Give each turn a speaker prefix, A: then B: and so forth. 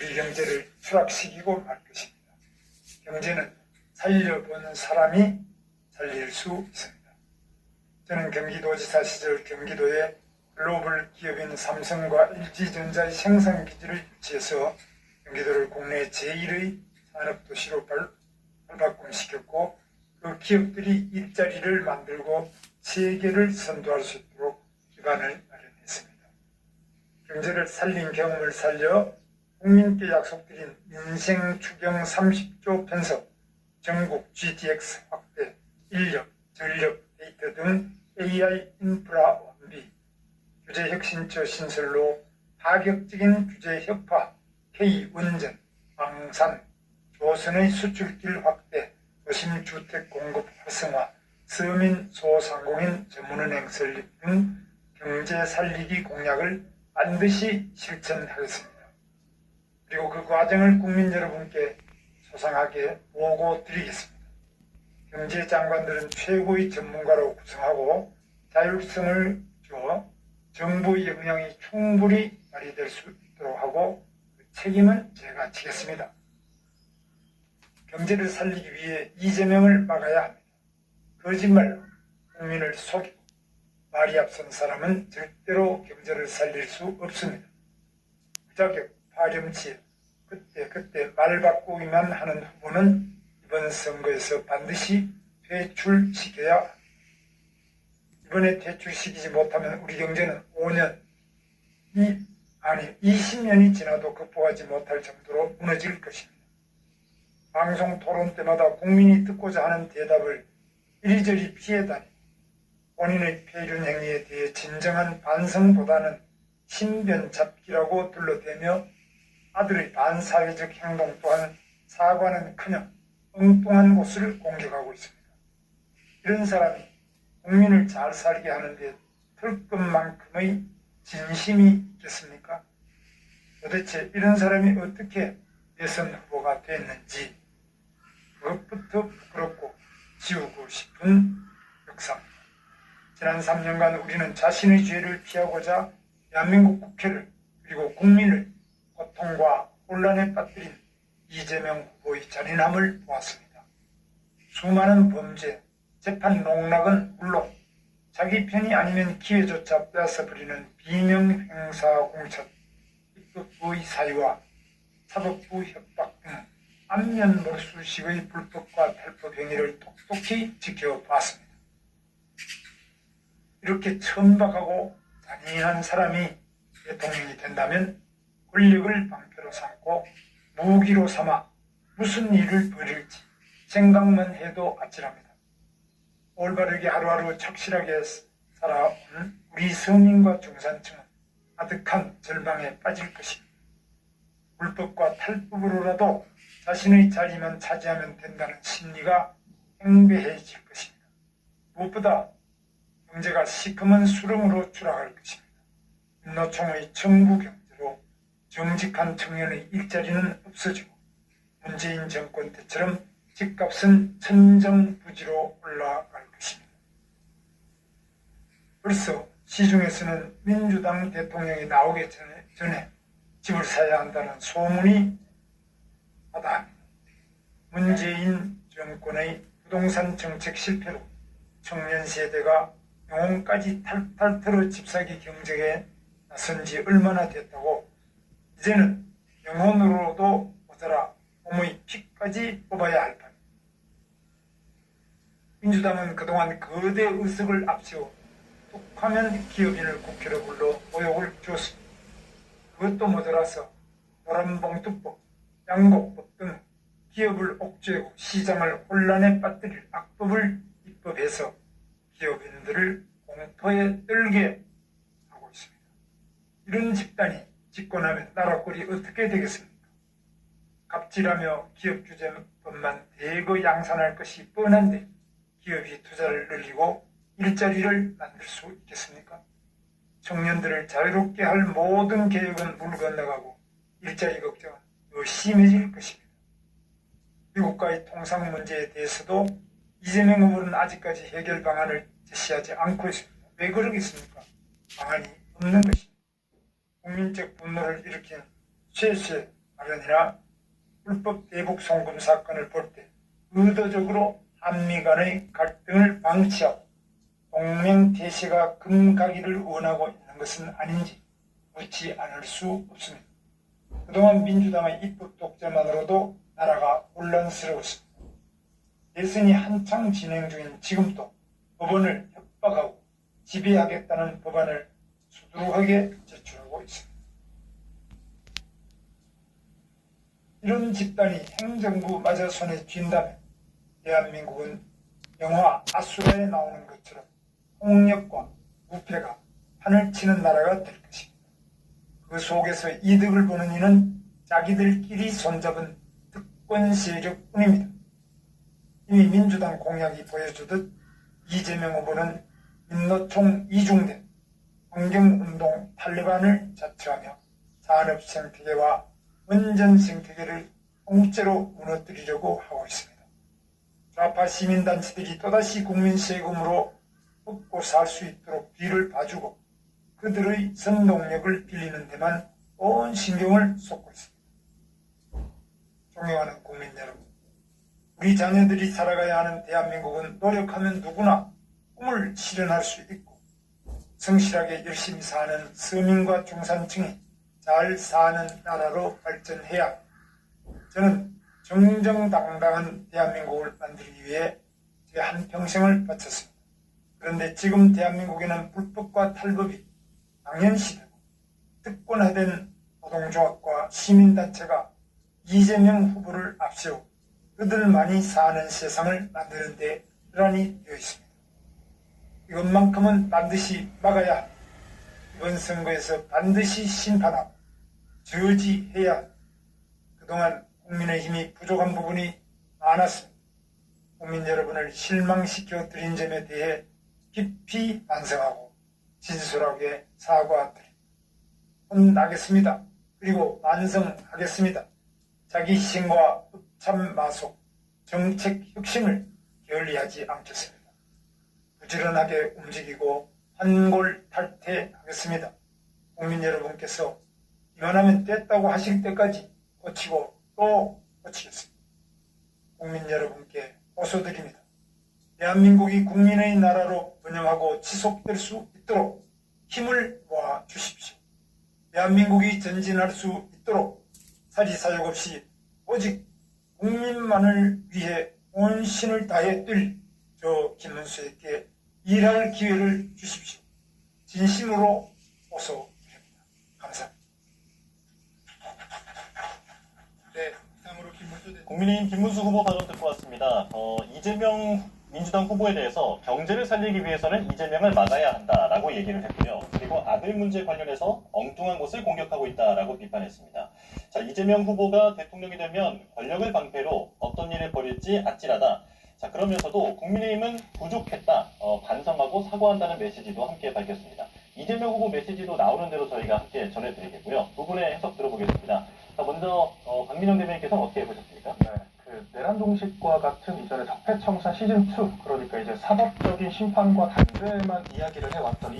A: 우리 경제를 추락시키고 말 것입니다. 경제는 살려보는 사람이 살릴 수 있습니다. 저는 경기도지사 시절 경기도에 글로벌 기업인 삼성과 LG전자의 생산 기지를 유치해서 경기도를 국내 제1의 산업도시로 발- 발바꿈시켰고 그 기업들이 일자리를 만들고 세계를 선도할 수 있도록 기반을 마련했습니다. 경제를 살린 경험을 살려 국민께 약속드린 민생 추경 30조 편성, 전국 GTX 확대, 인력, 전력, 데이터 등 AI 인프라 완비, 규제 혁신처 신설로 파격적인 규제 혁파, K 운전, 방산, 조선의 수출길 확대, 도심 주택 공급 활성화, 서민 소상공인 전문은행 설립 등 경제 살리기 공약을 반드시 실천하겠습니다. 그리고 그 과정을 국민 여러분께 소상하게 보고 드리겠습니다. 경제장관들은 최고의 전문가로 구성하고 자율성을 줘 정부의 역량이 충분히 발휘될 수 있도록 하고 그 책임은 제가 지겠습니다. 경제를 살리기 위해 이재명을 막아야 합니다. 거짓말로 국민을 속이고 말이 앞선 사람은 절대로 경제를 살릴 수 없습니다. 무자격, 파렴치, 그때 그때 말 바꾸기만 하는 후보는 이번 선거에서 반드시 퇴출시켜야. 이번에 퇴출시키지 못하면 우리 경제는 5년, 이, 아니 20년이 지나도 극복하지 못할 정도로 무너질 것입니다. 방송 토론 때마다 국민이 듣고자 하는 대답을 이리저리 피해다니 본인의 폐륜 행위에 대해 진정한 반성보다는 신변 잡기라고 둘러대며 아들의 반사회적 행동 또한 사과는커녕 엉뚱한 곳을 공격하고 있습니다. 이런 사람이 국민을 잘 살게 하는데 털끝만큼의 진심이 있겠습니까? 도대체 이런 사람이 어떻게 대선 후보가 됐는지 그것부터 부끄럽고 지우고 싶은 역사입니다. 지난 3년간 우리는 자신의 죄를 피하고자 대한민국 국회를 그리고 국민을 고통과 혼란에 빠뜨린 이재명 후보의 잔인함을 보았습니다. 수많은 범죄, 재판 농락은 물론 자기 편이 아니면 기회조차 빼앗아 버리는 비명 행사 공천, 입법부의 사유와 사법부 협박 등 안면 몰수식의 불법과 탈법 행위를 똑똑히 지켜봤습니다. 이렇게 천박하고 잔인한 사람이 대통령이 된다면 권력을 방패로 삼고 무기로 삼아 무슨 일을 벌일지 생각만 해도 아찔합니다. 올바르게 하루하루 착실하게 살아온 우리 서민과 중산층은 아득한 절망에 빠질 것입니다. 불법과 탈법으로라도 자신의 자리만 차지하면 된다는 심리가 행배해질 것입니다. 무엇보다 경제가 시커먼 수렁으로 추락할 것입니다. 민노총의 정부 경제로 정직한 청년의 일자리는 없어지고 문재인 정권 때처럼 집값은 천정부지로 올라갈 것입니다. 벌써 시중에서는 민주당 대통령이 나오기 전에, 집을 사야 한다는 소문이 하다합니다. 문재인 정권의 부동산 정책 실패로 청년 세대가 영혼까지 탈탈 털어 집사기 경쟁에 나선 지 얼마나 됐다고 이제는 영혼으로도 모자라 몸의 피까지 뽑아야 할 판. 민주당은 그동안 거대 의석을 앞세워 툭하면 기업인을 국회로 불러 모욕을 주었습니다. 그것도 모자라서 노란봉투법, 양곡법 등 기업을 옥죄고 시장을 혼란에 빠뜨릴 악법을 입법해서 기업인들을 공포에 떨게 하고 있습니다. 이런 집단이 집권하면 나라 꼴이 어떻게 되겠습니까? 갑질하며 기업 규제법만 대거 양산할 것이 뻔한데 기업이 투자를 늘리고 일자리를 만들 수 있겠습니까? 청년들을 자유롭게 할 모든 계획은 물 건너가고 일자리 걱정은 더 심해질 것입니다. 미국과의 통상 문제에 대해서도 이재명 후보는 아직까지 해결 방안을 제시하지 않고 있습니다. 왜 그러겠습니까? 방안이 없는 것입니다. 국민적 분노를 일으킨 쇠쇠 아련이나 불법 대북 송금 사건을 볼 때 의도적으로 한미 간의 갈등을 방치하고 동맹 대세가 금가기를 원하고 있는 것은 아닌지 묻지 않을 수 없습니다. 그동안 민주당의 입법 독재만으로도 나라가 혼란스러웠습니다. 대선이 한창 진행 중인 지금도 법원을 협박하고 지배하겠다는 법안을 수두룩하게 제출하고 있습니다. 이런 집단이 행정부마저 손에 쥔다면 대한민국은 영화 아수라에 나오는 것처럼 폭력과 무패가 판을 치는 나라가 될 것입니다. 그 속에서 이득을 보는 이는 자기들끼리 손잡은 특권 세력뿐입니다. 이미 민주당 공약이 보여주듯 이재명 후보는 민노총 이중대 환경운동 탈레반을 자처하며 산업 생태계와 원전 생태계를 통째로 무너뜨리려고 하고 있습니다. 좌파 시민단체들이 또다시 국민 세금으로 먹고 살 수 있도록 뒤를 봐주고 그들의 선동력을 빌리는 데만 온 신경을 쏟고 있습니다. 존경하는 국민 여러분, 우리 자녀들이 살아가야 하는 대한민국은 노력하면 누구나 꿈을 실현할 수 있고 성실하게 열심히 사는 서민과 중산층이 잘 사는 나라로 발전해야 합니다. 저는 정정당당한 대한민국을 만들기 위해 제 한평생을 바쳤습니다. 그런데 지금 대한민국에는 불법과 탈법이 당연시되고 특권화된 노동조합과 시민단체가 이재명 후보를 앞세우고 그들만이 사는 세상을 만드는 데 혈안이 되어 있습니다. 이것만큼은 반드시 막아야. 이번 선거에서 반드시 심판하고 저지해야. 그동안 국민의힘이 부족한 부분이 많았습니다. 국민 여러분을 실망시켜 드린 점에 대해 깊이 반성하고 진솔하게 사과드립니다. 혼나겠습니다. 그리고 반성하겠습니다. 자기 희생과 흡참 마속, 정책 혁신을 게을리하지 않겠습니다. 부지런하게 움직이고 한골 탈퇴하겠습니다. 국민 여러분께서 이만하면 됐다고 하실 때까지 고치고 또 고치겠습니다. 국민 여러분께 호소드립니다. 대한민국이 국민의 나라로 번영하고 지속될 수 있도록 힘을 모아 주십시오. 대한민국이 전진할 수 있도록 사리사욕 없이 오직 국민만을 위해 온신을 다해 뛸 저 김문수에게 일할 기회를 주십시오. 진심으로 호소드립니다. 감사합니다.
B: 네, 다음으로 김문수 대표.
C: 국민의힘 김문수 후보 발언 듣고 왔습니다. 어, 이재명 민주당 후보에 대해서 경제를 살리기 위해서는 이재명을 막아야 한다라고 얘기를 했고요. 그리고 아들 문제 관련해서 엉뚱한 곳을 공격하고 있다라고 비판했습니다. 자, 이재명 후보가 대통령이 되면 권력을 방패로 어떤 일을 벌일지 아찔하다. 자, 그러면서도 국민의힘은 부족했다. 어, 반성하고 사과한다는 메시지도 함께 밝혔습니다. 이재명 후보 메시지도 나오는 대로 저희가 함께 전해드리겠고요. 두 분의 해석 들어보겠습니다. 자, 먼저 어, 박민영 대변인께서는 어떻게 보셨습니까?
D: 네, 그 내란 종식과 같은 이전에 적폐청산 시즌 2 그러니까 이제 사법적인 심판과 단죄만 이야기를 해왔던